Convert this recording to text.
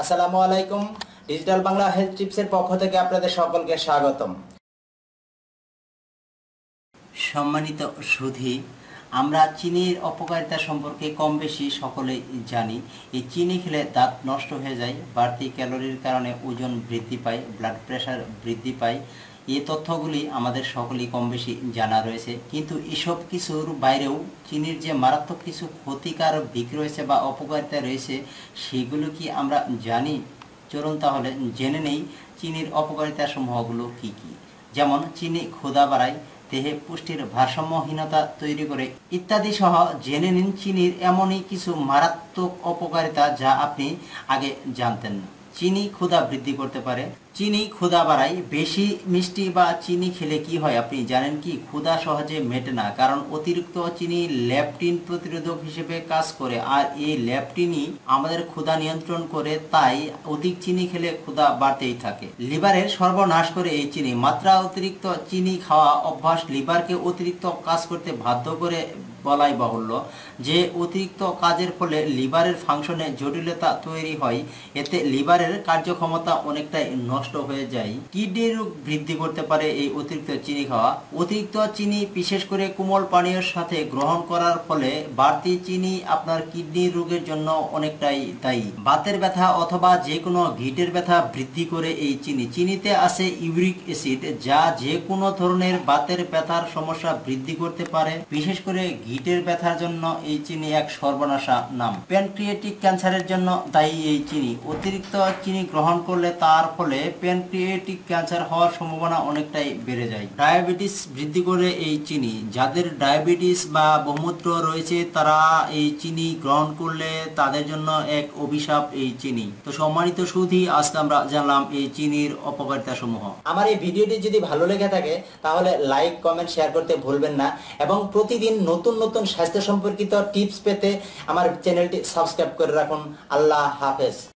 আসসালামু আলাইকুম digital Bangla health টিপসের পক্ষ থেকে আপনাদের সকলকে স্বাগতম। সম্মানিত সুধী আমরা চিনির অপকারিতা সম্পর্কে কম বেশি সকলেই জানি। এই চিনি খেলে দাঁত নষ্ট হয়ে যায়, বাড়তি ক্যালোরির কারণে ওজন বৃদ্ধি পায় ব্লাড প্রেশার বৃদ্ধি পায়। এই তথ্যগুলি আমাদের সকলেই কম বেশি জানা রয়েছে। কিন্তু এসব কিছুর বাইরেও চিনির যে মারাত্মক কিছু ক্ষতিকার দিক রয়েছে বা অপকারিতা রয়েছে, সেগুলো কি আমরা জানি? চলুন তাহলে জেনে নেই চিনির অপকারিতা সমূহগুলো কি কি। যেমন, চিনি ক্ষুধা বাড়ায় দেহে পুষ্টির ভারসাম্যহীনতা তৈরি করে ইত্যাদি সহ জেনে নিন চিনির এমনই কিছু মারাত্মক অপকারিতা যা আপনি আগে জানতেন না। চিনি ক্ষুধা বৃদ্ধি করতে পারে চিনি ক্ষুধা বাড়ায়। বেশি মিষ্টি বা চিনি খেলে কি হয়? আপনি জানেন কি? ক্ষুধা সহজে মেটে না, কারণ অতিরিক্ত চিনি ল্যাপটিন প্রতিরোধক হিসেবে কাজ করে, আর এই ল্যাপটিনই আমাদের ক্ষুধা নিয়ন্ত্রণ করে, তাই অধিক চিনি খেলে ক্ষুধা বাড়তেই থাকে। লিভারের সর্বনাশ করে এই চিনি। মাত্রা অতিরিক্ত চিনি খাওয়া অভ্যাস লিভারকে অতিরিক্ত কাজ করতে বাধ্য করে বলাই বাহুল্য। যে অতিরিক্ত কাজের ফলে লিভারের ফাংশনে জটিলতা তৈরি হয়, এতে লিভারের কার্যক্ষমতা অনেকটাই নষ্ট হয়ে যায়। কিডনি রোগ বৃদ্ধি করতে পারে এই অতিরিক্ত চিনি খাওয়া। অতিরিক্ত চিনি, বিশেষ করে কোমল পানীয়ের সাথে গ্রহণ করার ফলে বাড়তি চিনি আপনার কিডনি রোগের জন্য অনেকটাই দায়ী। বাতের ব্যথা অথবা যে কোনো গিটের ব্যথা বৃদ্ধি করে এই চিনি। চিনিতে আছে ইউরিক অ্যাসিড, যা যে কোনো ধরনের বাতের ব্যথার সমস্যা বৃদ্ধি করতে পারে। বিশেষ করে ঘিটের ব্যথার জন্য এই চিনি এক সর্বনাশা নাম। প্যানক্রিয়েটিক ক্যান্সারের জন্য দায়ী এই চিনি। অতিরিক্ত চিনি গ্রহণ করলে তার ফলে প্যানক্রিয়েটিক ক্যান্সার হওয়ার সম্ভাবনা অনেকটাই বেড়ে যায়। ডায়াবেটিস বৃদ্ধি করে এই চিনি। যাদের ডায়াবেটিস বা বহুমূত্র রয়েছে, তারা এই চিনি গ্রহণ করলে তাদের জন্য এক অভিশাপ এই চিনি। তো সম্মানিত সুধী, আজকে আমরা জানলাম এই চিনির অপকারিতা সমূহ আমার এই ভিডিওটি যদি ভালো লেগে থাকে, তাহলে লাইক, কমেন্ট, শেয়ার করতে ভুলবেন না এবং প্রতিদিন নতুন নতুন স্বাস্থ্য সম্পর্কিত টিপস পেতে আমার চ্যানেলটি সাবস্ক্রাইব করে রাখুন। আল্লাহ হাফেজ।